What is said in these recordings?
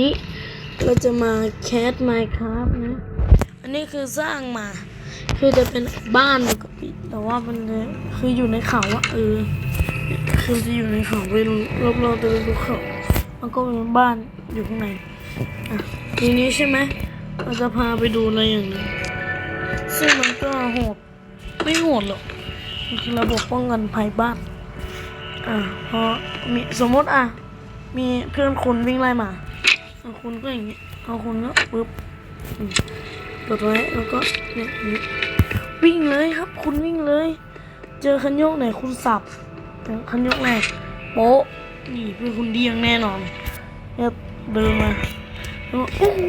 นี้เราจะมาแคสไมค์ครับนะ อันนี้คือสร้างมา คือจะเป็นบ้านปกติแต่ว่ามันคืออยู่ในเขาอะเออคือจะอยู่ในเขาเป็นรอบๆตัวเป็นภูเขาแล้วก็เป็นบ้านอยู่ข้างในอะทีนี้ใช่ไหมเราจะพาไปดูอะไรอย่างนึงซึ่งมันก็โหดไม่โหดหรอกมันคือระบบป้องกันภัยบ้านอะพอมีสมมติอะมีเพื่อนคุณวิ่งไล่มา เอาคุณก็อย่างนี้ยเอาคุณก็ปึ๊บกดไว้แล้วก็เนี่ยวิ่งเลยครับ คุณวิ่งเลย เจอคันโยกไหนคุณสับคันโยกแรกโป๊ะนี่เพื่อนคุณเดียงแน่นอนเนี่ยเดินมาแล้วก็โอ้โห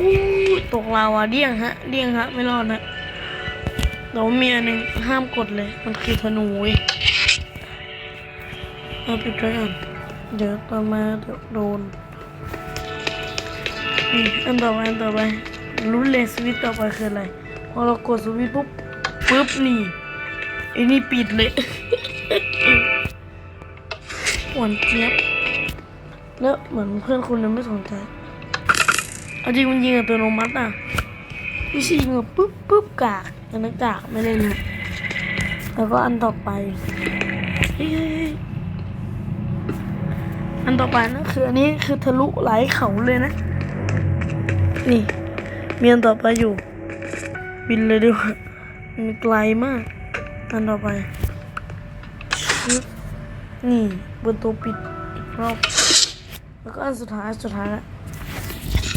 ตกลาวาเดียงฮะ เดียงฮะ ไม่รอดนะแต่ว่ามีอันหนึ่งห้ามกดเลย มันคือธนูเว้ยเอาปิดไว้ก่อนเดี๋ยวต่อมาเดี๋ยวโดน อันต่อไปอันต่อไปรู้เลยสวิตต่อไปคืออะไรพอเรากดสวิตปุ๊บปุ๊บนี่ไอ้นี่ปิดเลยหวานเจี๊ยบแล้วเหมือนเพื่อนคุณนั้นไม่สนใจเอาจริงมันยิงอัตโนมัติอะไม่ใช่ยิงแบบปุ๊บปุ๊บกากอันนั้นกากไม่เล่นนะแล้วก็อันต่อไปอันต่อไปนะคืออันนี้คือทะลุไหลเขาเลยนะ นี่ เมีอันต่อไปอยู่ บินเลยดีกว่ามันไกลมากอันต่อไปนี่บนตัวปิดอีกรอบแล้วก็อันสุดท้ายสุดท้ายละ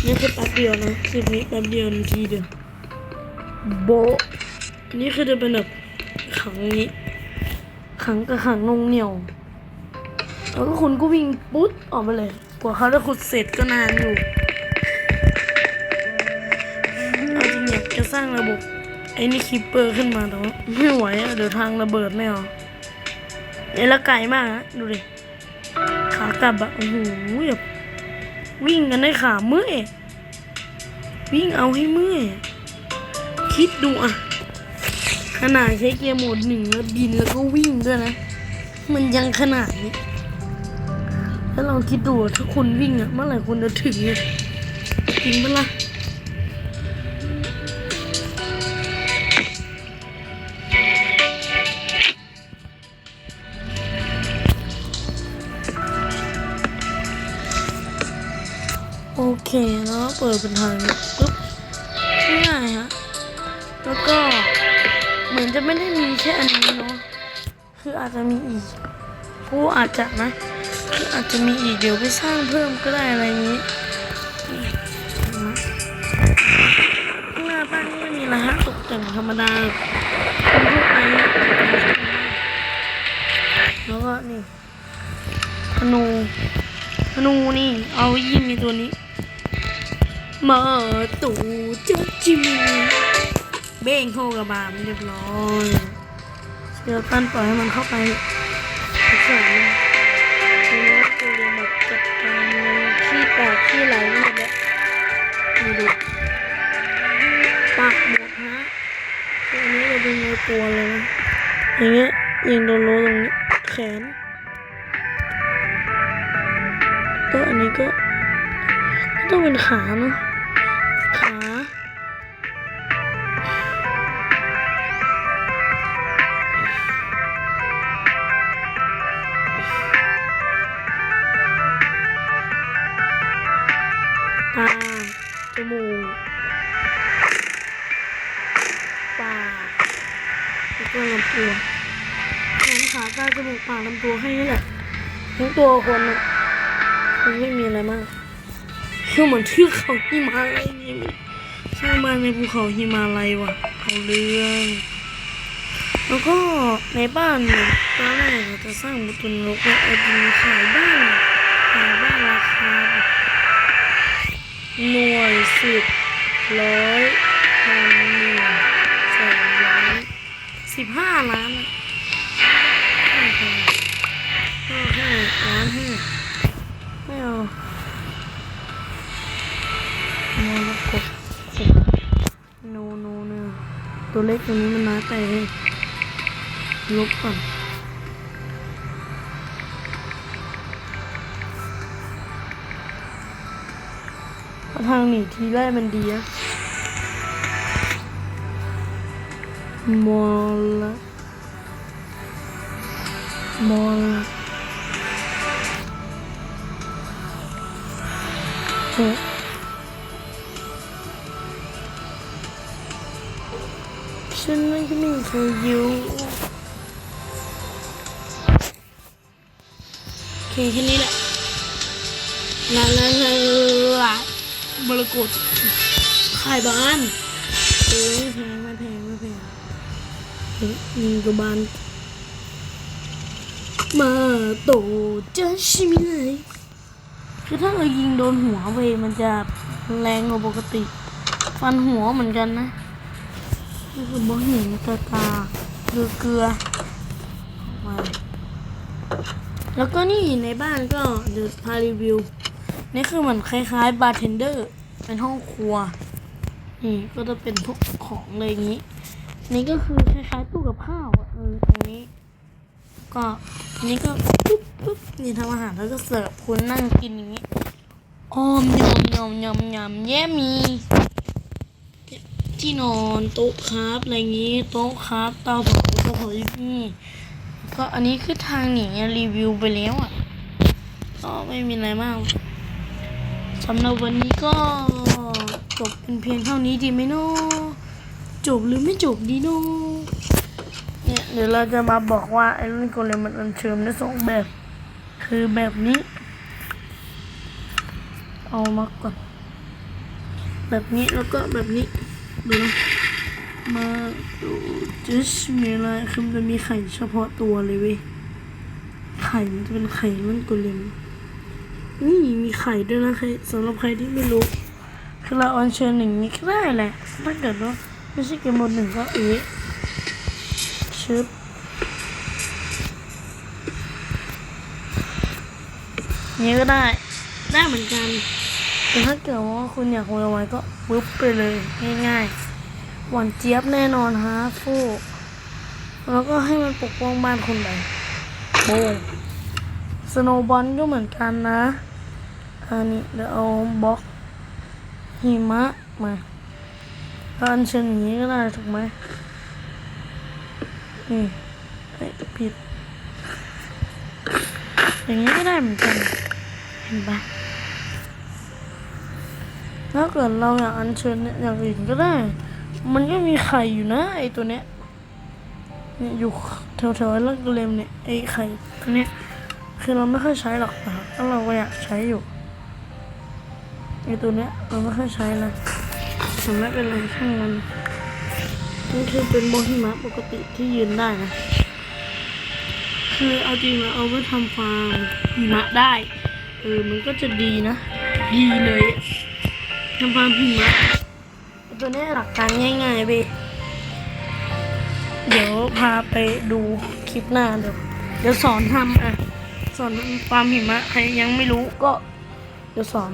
นี่คือแป๊บเดียวนะคลิปนี้แป๊บเดียวนาทีเดียวโบนนี้คือจะเป็นแบบขังนี้ขังกับขังนงเหนียวแล้วก็คุณก็วิ่งปุ๊ดออกมาเลย กว่าเขาจะขุดเสร็จก็นานอยู่ ร้างระบบไอ้นี่คิปเปอร์ขึ้นมาแต่ว่าไม่ไหวอะเดี๋ยวทางระเบิดไม่เอาเอ้ยล้วไกลมากนะดูดิขากลับอะโอ้โหแบบวิ่งกันได้ขาเมื่อยวิ่งเอาให้เมื่อยคิดดูอะขนาดใช้เกียร์โหมดหนึ่งแล้วบินแล้วก็วิ่งด้วยนะ มันยังขนาดนี้แล้วลองคิดดูถ้าคุณวิ่งอะเมื่อไหร่คุณจะถึงเนี่ยจริงปะล่ะ เคแล้วเปิดเป็นทางปุ๊บง่ายฮะแล้วก็เหมือนจะไม่ได้มีแค่อันนี้เนาะคืออาจจะมีอีกกูอาจจะนะคืออาจจะมีอีกเดี๋ยวไปสร้างเพิ่มก็ได้อะไรอย่างนี้หน้าบ้านไม่มีอะฮะตกแต่งธรรมดาเป็นทั่วไปแล้วก็นี่ธนูธนูนี่ เอายิงในตัวนี้ มาตู่จะจิมเบ้งโฮกระบาลเรียบร้อยเดี๋ยวตั้นปล่อยให้มันเข้าไปอีกส่วนหนึงทีนี้คือเรียนแบบจัดการขี้แตกขี้ไหลหมดแล้วมาดูปากหมดฮะตัวนี้เราเป็นในตัวเลยนะอย่างเงี้ยยิงโดนโลตรงนี้แขนก็อันนี้ก็ต้องเป็นขาเนาะ ตาจมูกปากแล้วก็ลำตัวแขนขาตาจมูกปากลำตัวให้นี่แหละทั้งตัวคนอะมันไม่มีอะไรมากคือเหมือนที่เขาหิมาลัยนี่สร้างบ้าในภูเขาหิมาลัยว่ะเขาเรื่องแล้วก็ในบ้านเนี่ยตอนแรกเราจะสร้างบุตุนรกแล้วเอาจริงขายบ้าน หน่วยสิบร้อยพันหนึ่งแสนล้านสิบห้าล้านอะห้าพันห้าห้าล้านห้าไม่เอาโนลกดสิบโนโนเนอตัวเล็กตัวนี้มันน้อยไปเลยลบก่อน ทางหนีทีแรกมันดีอะมอลละมอลละเฮ้ฉันไม่ก็ไม่เคยอยู่โอเคแค่นี้แหละลาลาลาลา มรกตขายบ้านเอ้ยแพงไม่แพงไม่แพงมีกระบาลมาโตจะชิมิเลยคือถ้าเรายิงโดนหัวเวมันจะแรงกว่าปกติ ฟันหัวเหมือนกันนะนี่คือบะหินตาตาเกลือเกลือแล้วก็นี่ในบ้านก็เดี๋ยวพารีวิว นี่คือเหมือนคล้ายๆบาร์เทนเดอร์ เป็นห้องครัว นี่ก็จะเป็นพวกของอะไรอย่างนี้ นี่ก็คือคล้ายๆตู้กับข้าวอะเออตรงนี้ ก็อันนี้ก็ปุ๊บปุ๊บนี่ทำอาหารแล้วก็เสิร์ฟคุณนั่งกินอย่างนี้อ้อมยำยำยำยำแย่มีที่นอนโต๊ะครับอะไรอย่างนี้โต๊ะครับเตาเผาเตาเผาอยู่นี่ก็อันนี้คือทางหนีรีวิวไปแล้วอะก็ไม่มีอะไรมาก สำหรับวันนี้ก็จบเป็นเพียงเท่านี้ดีไหมเนาะจบหรือไม่จบดีเนาะเนี่ยเดี๋ยวเราจะมาบอกว่าไอ้รุ่นโกเลมมันอัญเชิญได้สองแบบ คือแบบนี้ เอามาก่อนแบบนี้แล้วก็แบบนี้ดูนะมาดูจิชมีอะไรคือมันจะมีไข่เฉพาะตัวเลยเว้ยไข่มันจะเป็นไข่มันกุเลม นี่มีไข่ด้วยนะใครสำหรับใครที่ไม่รู้คือเราออนเชิญอย่งนี้ก็ได้แหละถ้าเกิดว่าไม่ใช่เกมโหมดหนึ่งก็เอ๊ะชึบนี้ก็ได้ได้เหมือนกันแต่ถ้าเกิดว่าคุณอยากไวๆก็ปึ๊บไปเลยง่ายๆหวานเจี๊ยบแน่นอนฮะฟูแล้วก็ให้มันปกป้องบ้านคนใดโบสโนบอลก็เหมือนกันนะ อันนี้เดี๋ยวเอาบล็อกหิมะมาอันเช่นนี้ก็ได้ถูกไหมนี่เอ้ผิด อย่างนี้ก็ได้เหมือนกัน เห็นปะถ้าเกิดเราอยากอัญเชิญเนี่ยอย่างอื่นก็ได้ มันก็มีไข่อยู่นะ ไอตัวเนี้ยเนี่ยอยู่แถวๆลักเลมเนี่ยไอไข่ตัวเนี้ยคือเราไม่ค่อยใช้หรอกนะครับถ้าเราก็อยากใช้อยู่ ไอตัวเนี้ยเราไม่ค่อยใช้นะแต่ไม่เป็นไรช่างมันนี่คือเป็นโมหิมะปกติที่ยืนได้นะคือเอาจริงแล้วเอาไว้ทำฟาร์มหิมะได้เออมันก็จะดีนะ ดีเลยทำฟาร์มหิมะไอตัวเนี้ยหลักการง่ายๆไปเดี๋ยวพาไปดูคลิปหน้าเดี๋ยวเดี๋ยวสอนทำอะสอนฟาร์มหิมะใครยังไม่รู้ก็เดี๋ยวสอน